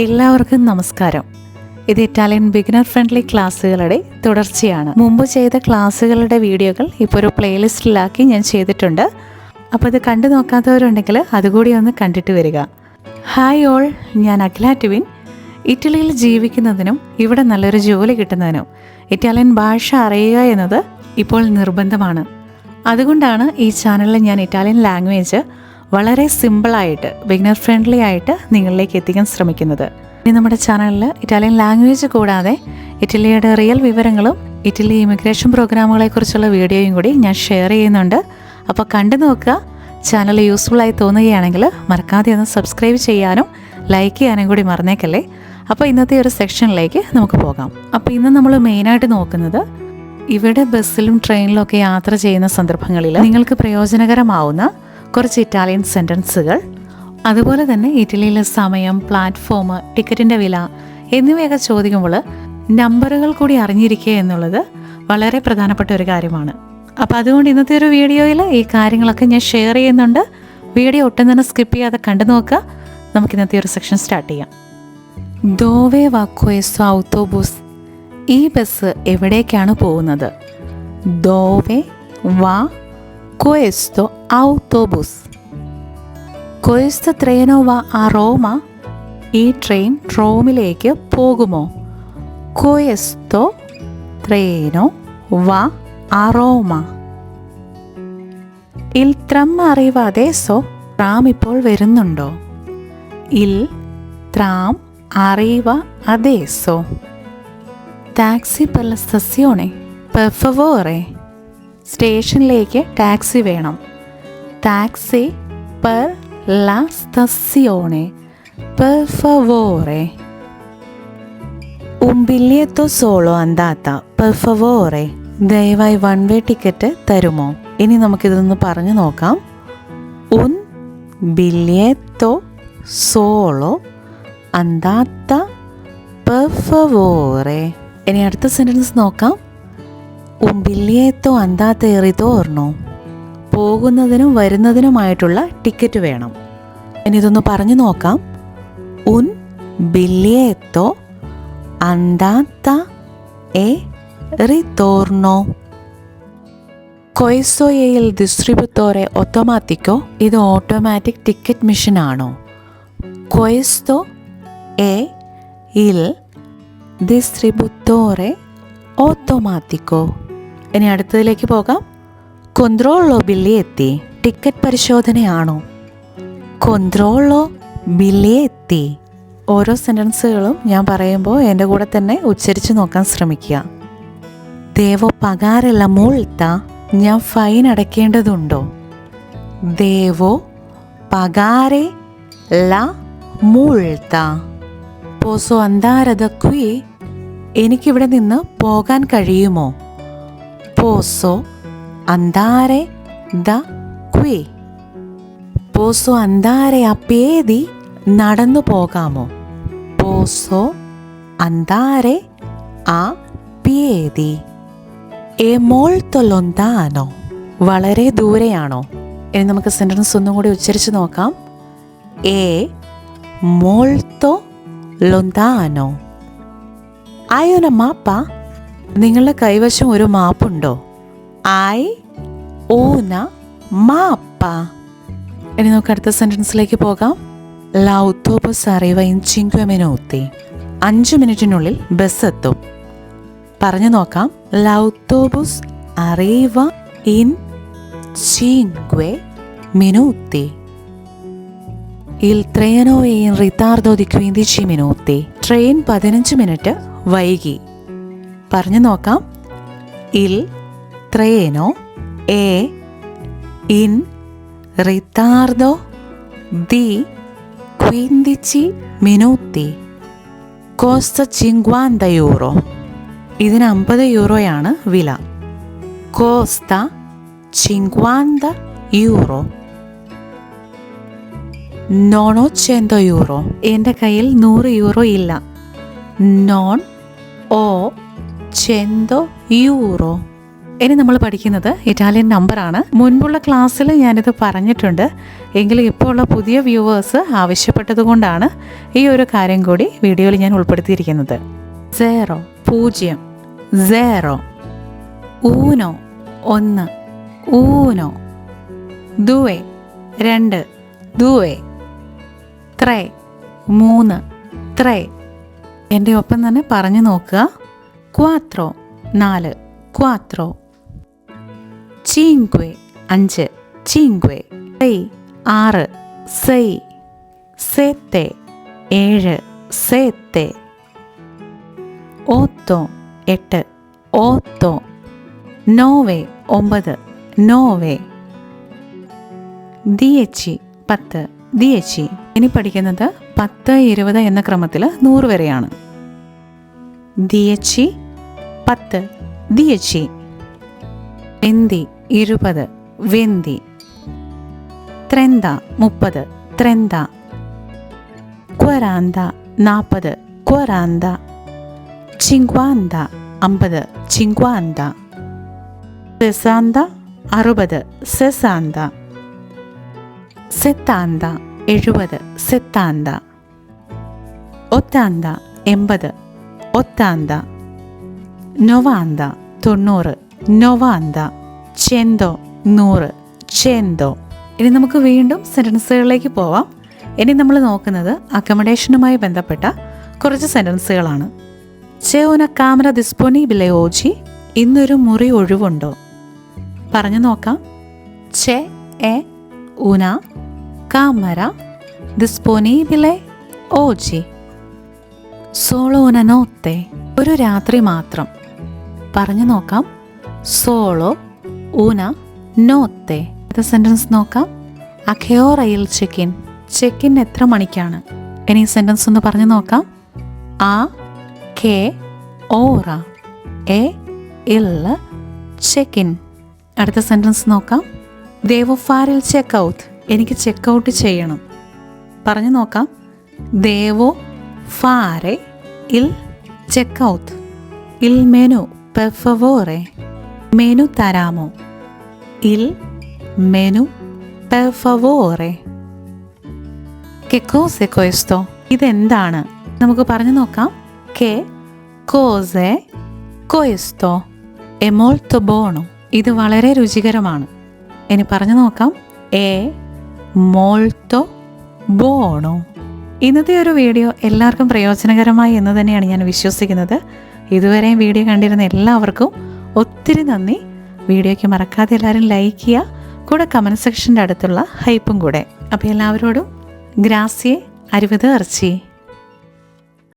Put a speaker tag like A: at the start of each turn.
A: എല്ലാവർക്കും നമസ്കാരം. ഇത് ഇറ്റാലിയൻ ബിഗിനർ ഫ്രണ്ട്ലി ക്ലാസ്സുകളുടെ തുടർച്ചയാണ്. മുമ്പ് ചെയ്ത ക്ലാസ്സുകളുടെ വീഡിയോകൾ ഇപ്പോൾ ഒരു പ്ലേലിസ്റ്റിലാക്കി ഞാൻ ചെയ്തിട്ടുണ്ട്. അപ്പോൾ ഇത് കണ്ടു നോക്കാത്തവരുണ്ടെങ്കിൽ അതുകൂടി ഒന്ന് കണ്ടിട്ട് വരിക. ഹായ് ഓൾ ഞാൻ അഖില ടിവിൻ ഇറ്റലിയിൽ ജീവിക്കുന്നതിനും ഇവിടെ നല്ലൊരു ജോലി കിട്ടുന്നതിനും ഇറ്റാലിയൻ ഭാഷ അറിയുക എന്നത് ഇപ്പോൾ നിർബന്ധമാണ്. അതുകൊണ്ടാണ് ഈ ചാനലിൽ ഞാൻ ഇറ്റാലിയൻ ലാംഗ്വേജ് വളരെ സിമ്പിളായിട്ട് ബിഗിനർ ഫ്രണ്ട്ലി ആയിട്ട് നിങ്ങളിലേക്ക് എത്തിക്കാൻ ശ്രമിക്കുന്നത്. ഇനി നമ്മുടെ ചാനലിൽ ഇറ്റാലിയൻ ലാംഗ്വേജ് കൂടാതെ ഇറ്റലിയുടെ റിയൽ വിവരങ്ങളും ഇറ്റലി ഇമിഗ്രേഷൻ പ്രോഗ്രാമുകളെക്കുറിച്ചുള്ള വീഡിയോയും കൂടി ഞാൻ ഷെയർ ചെയ്യുന്നുണ്ട്. അപ്പോൾ കണ്ടു നോക്കുക ചാനൽ യൂസ്ഫുൾ ആയി തോന്നുകയാണെങ്കിൽ മറക്കാതെ ഒന്ന് സബ്സ്ക്രൈബ് ചെയ്യാനും ലൈക്ക് ചെയ്യാനും കൂടി മറന്നേക്കല്ലേ? അപ്പോൾ ഇന്നത്തെ ഒരു സെക്ഷനിലേക്ക് നമുക്ക് പോകാം. അപ്പോൾ ഇന്ന് നമ്മൾ മെയിനായിട്ട് നോക്കുന്നത് ഇവിടെ ബസ്സിലും ട്രെയിനിലും ഒക്കെ യാത്ര ചെയ്യുന്ന സന്ദർഭങ്ങളിൽ നിങ്ങൾക്ക് പ്രയോജനകരമാവുന്ന കുറച്ച് ഇറ്റാലിയൻ സെന്റൻസുകൾ അതുപോലെ തന്നെ ഇറ്റലിയിലെ സമയം പ്ലാറ്റ്ഫോം ടിക്കറ്റിന്റെ വില എന്നിവയൊക്കെ ചോദിക്കുമ്പോൾ നമ്പറുകൾ കൂടി അറിഞ്ഞിരിക്കുക എന്നുള്ളത് വളരെ പ്രധാനപ്പെട്ട ഒരു കാര്യമാണ്. അപ്പോൾ അതുകൊണ്ട് ഇന്നത്തെ ഒരു വീഡിയോയിൽ ഈ കാര്യങ്ങളൊക്കെ ഞാൻ ഷെയർ ചെയ്യുന്നുണ്ട്. വീഡിയോ ഒട്ടും തന്നെ സ്കിപ്പ് ചെയ്യാതെ കണ്ടു നോക്കുക. നമുക്ക് ഇന്നത്തെ ഒരു സെക്ഷൻ സ്റ്റാർട്ട് ചെയ്യാം. ദോവേ വാക്വേസോ ഔത്തോബൂസ് ഈ ബസ് എവിടേക്കാണ് പോകുന്നത്? ദോവേ വാ ക്വെസ്റ്റോ autobus. Questo treno va a Roma. ഈ ട്രെയിൻ റോമിലേക്ക് പോകുമോ? ക്വെസ്റ്റോ ട്രെയിനോ വാ ആ റോമ ഇൽ ത്രം അറിവാതെ സോ ട്രാം ഇപ്പോൾ വരുന്നുണ്ടോ? ഇൽ ത്രാം അറിവ അദേശോ taxi per la stazione per favore. സ്റ്റേഷനിലേക്ക് ടാക്സി വേണം taxi la stazione per favore un biglietto solo andata per favore ദയവായി വൺ വേ ടിക്കറ്റ് തരുമോ ഇനി നമുക്കിതൊന്ന് പറഞ്ഞു നോക്കാം un biglietto solo andata per favore ഇനി അടുത്ത സെന്റൻസ് നോക്കാം biglietto andata e ritorno പോകുന്നതിനും വരുന്നതിനുമായിട്ടുള്ള ടിക്കറ്റ് വേണം ഇനി ഇതൊന്ന് പറഞ്ഞു നോക്കാം un biglietto andata e ritorno il distributore automatico ഇത് ഓട്ടോമാറ്റിക് ടിക്കറ്റ് ആണോ Questo è il distributore automatico ഇനി അടുത്തതിലേക്ക് പോകാം. കൊന്ത്രോളോ ബില്ലിയെത്തി. ടിക്കറ്റ് പരിശോധനയാണോ? കൊന്ത്രോളോ ബില്ലിയെത്തി. ഓരോ സെന്റൻസുകളും ഞാൻ പറയുമ്പോൾ എന്റെ കൂടെ തന്നെ ഉച്ചരിച്ച് നോക്കാൻ ശ്രമിക്കുക. ദേവോ പകാരല്ല മുൾത്ത. ഞാൻ ഫൈൻ അടയ്ക്കേണ്ടതുണ്ടോ? ദേവോ പകാരെ ല മൂൾത്ത. പോസോ അന്താരത ക്വി. എനിക്കിവിടെ നിന്ന് പോകാൻ കഴിയുമോ? പോസോ അന്താരെ ദ ക്വി പോസോ അന്താരെ അപ്പേതി നടന്നു പോകാമോ? പോസോ അന്താരെ ആ പിയേതി എ മോൾത്തോ ലൊന്താനോ വളരെ ദൂരെയാണോ? ഇനി നമുക്ക് സെന്റൻസ് ഒന്നും കൂടി ഉച്ചരിച്ച് നോക്കാം. എ മോൾത്തോ ലൊന്താനോ ആയോന മാപ്പ നിങ്ങളുടെ കൈവശം ഒരു മാപ്പുണ്ടോ? ഐ ഊന മാപ്പ ഇനി നമുക്ക് അടുത്ത സെന്റൻസിലേക്ക് പോകാം. ലൗത്തോബസ് അറിവ ഇൻ ചിങ്ക്വ മിനൂത്തി അഞ്ച് മിനിറ്റിനുള്ളിൽ ബസ് എത്തും. പറഞ്ഞു നോക്കാം. ലൗത്തോബുസ് അറിവ ഇൻ ചിങ്ക്വെ മിനൂത്തി Il treno è in ritardo di 15 minuti. Train പതിനഞ്ച് മിനിറ്റ് വൈകി. പറഞ്ഞു നോക്കാം. ഇൽ ത്രേനോ എ ഇൻ റിത്താർദോ ദി ക്വിന്തിച്ചി മിനൂത്തി കോസ്ത ചിങ്വാന്ത യൂറോ ഇതിന് അമ്പത് യൂറോയാണ് വില. കോസ്ത ചിങ്വാന്ത യൂറോ. നോണോ ചെന്തോ യൂറോ. എന്റെ കയ്യിൽ നൂറ് യൂറോ ഇല്ല. നോൺ ഓ ചെന്തോ യൂറോ ഇനി നമ്മൾ പഠിക്കുന്നത് ഇറ്റാലിയൻ നമ്പറാണ് മുൻപുള്ള ക്ലാസ്സിൽ ഞാനിത് പറഞ്ഞിട്ടുണ്ട്. എങ്കിലും ഇപ്പോൾ ഉള്ള പുതിയ വ്യൂവേഴ്സ് ആവശ്യപ്പെട്ടതുകൊണ്ടാണ് ഈ ഒരു കാര്യം കൂടി വീഡിയോയിൽ ഞാൻ ഉൾപ്പെടുത്തിയിരിക്കുന്നത്. സേറോ പൂജ്യം. സേറോ ഊനോ ഒന്ന്. ഊനോ ദുവേ രണ്ട്. ദുവേ ത്രേ മൂന്ന്. ത്രേ എന്റെ ഒപ്പം തന്നെ പറഞ്ഞു നോക്കുക. ക്വാത്രോ നാല് ക്വാത്രോ ചീങ്ക്വേ അഞ്ച് ചീങ്ക്വെ സൈ ആറ് സൈ സേത്തെ ഏഴ് സേത്തെ ഓത്തോ എട്ട് ഓത്തോ നോവെ ഒമ്പത് നോവേ ദിയച്ചി പത്ത് ദിയച്ചി ഇനി പഠിക്കുന്നത് പത്ത് ഇരുപത് എന്ന ക്രമത്തിൽ നൂറ് വരെയാണ്. ദിയച്ചി പത്ത്. ദിയച്ചി. വെന്തി ഇരുപത്. വെന്തി. ത്രന്ത മുപ്പത്. ത്രന്ത. ക്വരാന്ത നാൽപ്പത് ക്വരാന്ത. ചിങ്ക്വാന്ത അമ്പത്. ചിങ്ക്വാന്ത. സെസാന്ത അറുപത്. സെസാന്ത. സെത്താന്ത എഴുപത്. സെത്താന്ത. ഒത്താന്ത എൺപത്. ഒത്താന്ത. നൊവാന്ത തൊണ്ണൂറ്. നൊവാന്ത ചെന്തോ നൂറ്. ചെന്തോ. ഇനി നമുക്ക് വീണ്ടും സെന്റൻസുകളിലേക്ക് പോവാം. ഇനി നമ്മൾ നോക്കുന്നത് അക്കമഡേഷനുമായി ബന്ധപ്പെട്ട കുറച്ച് സെന്റൻസുകളാണ് ചെയോന കാമറ ദിസ്പോണിബിലെ ഓജി ഇന്നൊരു മുറി ഒഴിവുണ്ടോ? പറഞ്ഞു നോക്കാം. ചെ എ ഉന കാമറ ദിസ്പോണിബിലെ ഓജി സോളോന നോത്തെ ഒരു രാത്രി മാത്രം. പറഞ്ഞു നോക്കാം. സോളോ ഊന നോത്തെ. അടുത്ത സെന്റൻസ് നോക്കാം. അഖയോറയിൽ ചെക്കിൻ. ചെക്കിൻ എത്ര മണിക്കാണ്? ഇനി സെന്റൻസ് ഒന്ന് പറഞ്ഞു നോക്കാം. ആ കെ ഓറ. എ ഇൽ ചെക്കിൻ. അടുത്ത സെന്റൻസ് നോക്കാം. ദേവോ ചെക്ക് ഔട്ട് എനിക്ക് ചെക്ക് ഔട്ട് ചെയ്യണം. പറഞ്ഞു നോക്കാം. ദേവോ ഫാരെ ഇൽ ചെക്ക് ഔട്ട് ഇൽ മെനു. പെർഫവോറെ മെനു തരാമോ ഇൽ മെനു പെർഫവോറെ കെക്കോസെ കൊയസ്തോ ഇതെന്താണ് നമുക്ക് പറഞ്ഞു നോക്കാം. കെ കോസെ കൊയസ്തോ molto buono. ഇത് വളരെ രുചികരമാണ്. ഇനി പറഞ്ഞു നോക്കാം. എ മോൾട്ടോ ബോണോ ഇന്നത്തെ ഒരു വീഡിയോ എല്ലാവർക്കും പ്രയോജനകരമായി എന്ന് തന്നെയാണ് ഞാൻ വിശ്വസിക്കുന്നത്. ഇതുവരെയും വീഡിയോ കണ്ടിരുന്ന എല്ലാവർക്കും ഒത്തിരി നന്ദി. വീഡിയോയ്ക്ക് മറക്കാതെ എല്ലാവരും ലൈക്ക് ചെയ്യുക. കൂടെ കമന്റ് സെക്ഷന്റെ അടുത്തുള്ള ഹൈപ്പും കൂടെ. അപ്പോൾ എല്ലാവരോടും ഗ്രാസിയെ അരുവത് ഇറച്ചി